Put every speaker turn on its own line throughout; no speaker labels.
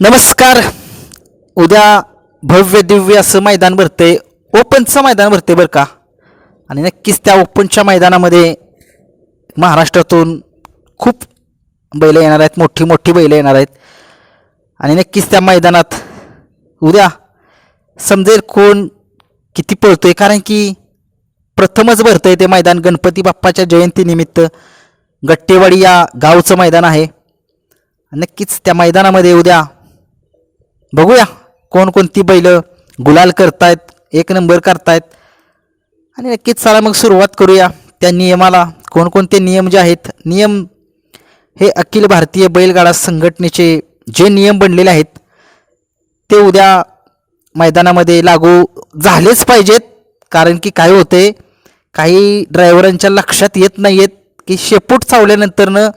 नमस्कार. उद्या भव्य दिव्य असं मैदान भरते ओपनचं मैदान भरते बरं का? आणि नक्कीच त्या ओपनच्या मैदानामध्ये महाराष्ट्रातून खूप बैलं येणार आहेत. मोठी मोठी बैलं येणार आहेत. आणि नक्कीच त्या मैदानात उद्या समजेल कोण किती पळतोय. कारण की प्रथमच भरतंय ते मैदान गणपती बाप्पाच्या जयंतीनिमित्त. गट्टेवाडी या गावचं मैदान आहे. नक्कीच त्या मैदानामध्ये उद्या बघूया कोणकोणती बैलं गुलाल करतायत एक नंबर करतायत. आणि नक्कीच चला मग सुरुवात करूया. त्या नियमाला कोणकोणते नियम जे आहेत नियम हे अखिल भारतीय बैलगाडा संघटनेचे जे नियम बनलेले आहेत ते उद्या मैदानामध्ये लागू झालेच पाहिजेत. कारण की काय होते काही ड्रायव्हरांच्या लक्षात येत नाही आहेत की शेपूट चावल्यानंतरनं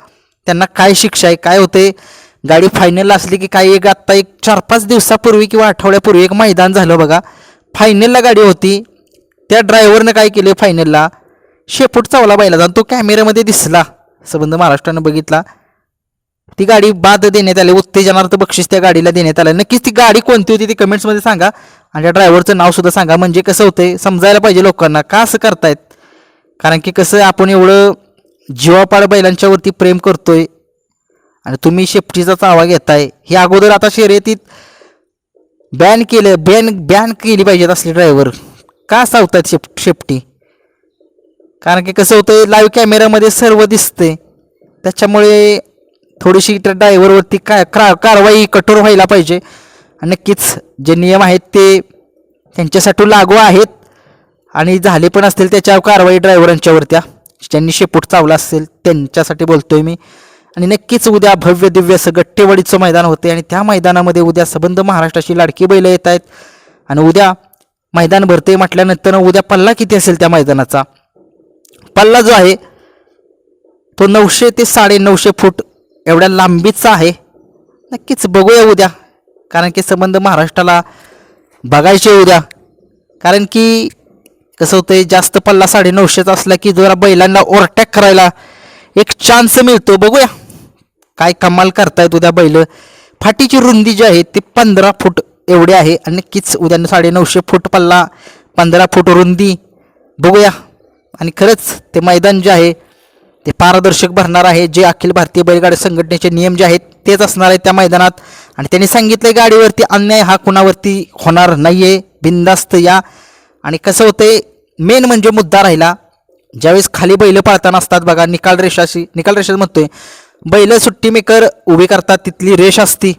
त्यांना काय शिक्षा आहे काय होते गाडी फायनलला असली की काही एक आत्ता एक चार पाच दिवसापूर्वी किंवा आठवड्यापूर्वी एक मैदान झालं बघा. फायनलला गाडी होती. त्या ड्रायव्हरनं काय केलं फायनलला शेपूट चावला बायला जाऊन तो कॅमेऱ्यामध्ये दिसला. संबंध महाराष्ट्रानं बघितला. ती गाडी बाद देण्यात आली. उत्तेजनार्थ बक्षीस त्या गाडीला देण्यात आलं. नक्कीच ती गाडी कोणती होती ती कमेंट्समध्ये सांगा. आणि त्या ड्रायव्हरचं नाव सुद्धा सांगा. म्हणजे कसं होतंय? समजायला पाहिजे लोकांना. का असं करतायत? कारण की कसं आपण एवढं जीवापाड बैलांच्यावरती प्रेम करतोय. आणि तुम्ही शेपटीचा चावा घेताय. हे अगोदर आता शर्यतीत बॅन केलं बॅन बॅन केली पाहिजेत असले ड्रायव्हर का चावतात शेप शेपटी? कारण की कसं होतं लाईव्ह कॅमेऱ्यामध्ये सर्व दिसते त्याच्यामुळे थोडीशी त्या ड्रायव्हरवरती काय क्रा कारवाई कठोर व्हायला पाहिजे. आणि नक्कीच जे नियम आहेत ते त्यांच्यासाठी लागू आहेत. आणि झाले पण असतील त्याच्यावर कारवाई ड्रायव्हरांच्यावरत्या ज्यांनी शेपूट चावला असेल त्यांच्यासाठी बोलतोय मी. आणि नक्कीच उद्या भव्य दिव्य असं मैदान होते आणि त्या मैदानामध्ये उद्या सबंध महाराष्ट्राची लाडकी बैलं येत आहेत. आणि उद्या मैदान भरते म्हटल्यानंतर उद्या पल्ला किती असेल त्या मैदानाचा? पल्ला जो आहे तो नऊशे ते साडे नऊशे फूट एवढ्या लांबीचा आहे. नक्कीच बघूया उद्या कारण की संबंध महाराष्ट्राला बघायचे उद्या. कारण की कसं होतंय जास्त पल्ला साडे नऊशेचा असला की जरा बैलांना ओव्हरटॅक करायला एक चान्स मिळतो बघूया. काय कमाल करतायत उद्या बैल. फाटीची रुंदी जी आहे ती पंधरा फूट एवढी आहे. आणि नक्कीच उद्या साडे नऊशे फूट पल्ला पंधरा फूट रुंदी. बघूया. आणि खरंच ते मैदान जे आहे ते पारदर्शक भरणार आहे. जे अखिल भारतीय बैलगाडी संघटनेचे नियम जे आहेत तेच असणार आहेत त्या मैदानात. आणि त्यांनी सांगितलं गाडीवरती अन्याय हा कुणावरती होणार नाही आहे बिंदास्त या. आणि कसं होतंय मेन म्हणजे मुद्दा राहिला ज्यावेळेस खाली बैल पाळताना असतात बघा निकाल रेषाशी निकाल रेषा म्हणतोय बैल सुट्टी मेकर उभी करतात तिथली रेष असती.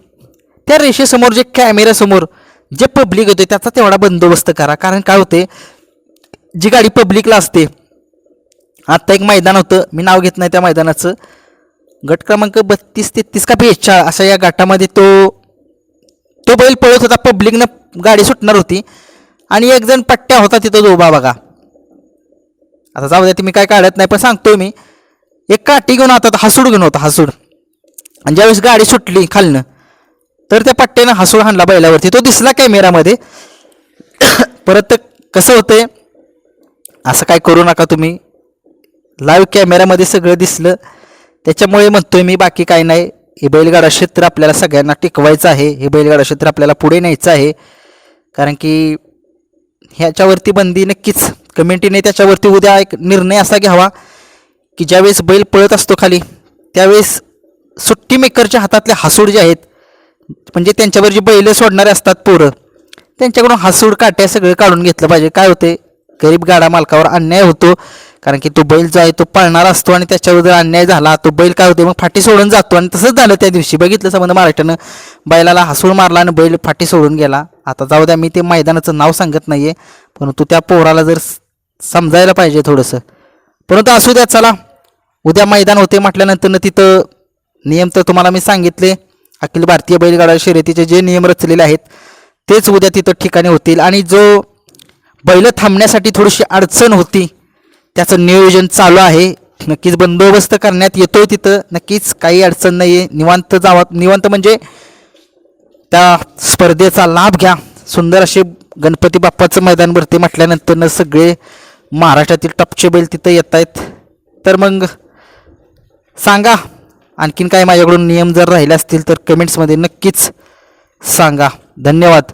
त्या रेषेसमोर जे कॅमेऱ्यासमोर जे पब्लिक होते त्याचा तेवढा बंदोबस्त करा. कारण काय होते जी गाडी पब्लिकला असते आत्ता एक मैदान होतं मी नाव घेत नाही त्या मैदानाचं. गट क्रमांक बत्तीस तेहतीस का बेचाळ अशा या गटामध्ये तो तो बैल पळत होता पब्लिकनं गाडी सुटणार होती. आणि एक जण पट्ट्या होता तिथं उभा बघा. आता जाऊ द्या तुम्ही मी काय काढत नाही पण सांगतोय मी. एक काठी घेऊन आता हसूड घेऊन होता हसूड. आणि ज्यावेळेस गाडी सुटली खालनं तर त्या पट्ट्यानं हसूड हाणला बैलावरती. तो दिसला कॅमेरामध्ये. परत कसं होतंय असं काय करू नका तुम्ही. लाईव्ह कॅमेऱ्यामध्ये सगळं दिसलं. त्याच्यामुळे म्हणतोय मी बाकी काय नाही. हे बैलगाडा क्षेत्र आपल्याला सगळ्यांना टिकवायचं आहे. हे बैलगाडा क्षेत्र आपल्याला पुढे न्यायचं आहे. कारण की ह्याच्यावरती बंदी नक्कीच कमिटीने त्याच्यावरती उद्या एक निर्णय असा घ्यावा की ज्यावेळेस बैल पळत असतो खाली त्यावेळेस सुट्टी मेकरच्या हातातले हासूड जे आहेत म्हणजे त्यांच्यावर जे बैल सोडणारे असतात पोरं त्यांच्याकडून हासूड काट्या सगळं काढून घेतलं पाहिजे. काय होते? गरीब गाडा मालकावर अन्याय होतो कारण की तो बैल जो आहे तो पळणारा असतो आणि त्याच्यावर जर अन्याय झाला तो बैल काय होते? मग फाटी सोडून जातो. आणि तसंच झालं त्या दिवशी. बघितलं समजा महाराष्ट्रानं बैलाला हसूळ मारला आणि बैल फाटी सोडून गेला. आता जाऊ द्या मी ते मैदानाचं नाव सांगत नाही आहे परंतु त्या पोराला जर समजायला पाहिजे थोडंसं. परंतु असू द्या चला. उद्या मैदान होते म्हटल्यानंतर तिथं नियम तर तुम्हाला मी सांगितले. अखिल भारतीय बैलगाडा शर्यतीचे जे नियम रचलेले आहेत तेच उद्या तिथं ठिकाणी होतील. आणि जो बैल थांबण्यासाठी थोडीशी अडचण होती त्याचं नियोजन चालू आहे. नक्कीच बंदोबस्त करण्यात येतोय तिथं. नक्कीच काही अडचण नाही आहे निवांत जावा निवांत म्हणजे त्या स्पर्धेचा लाभ घ्या. सुंदर असे गणपती बाप्पाचं मैदान भरते म्हटल्यानंतर सगळे महाराष्ट्रातील टपचे बैल तिथं येत आहेत. तर मग सांगा आणखीन काय माझ्याकडून नियम जर राहिले असतील तर कमेंट्समध्ये नक्कीच सांगा. धन्यवाद.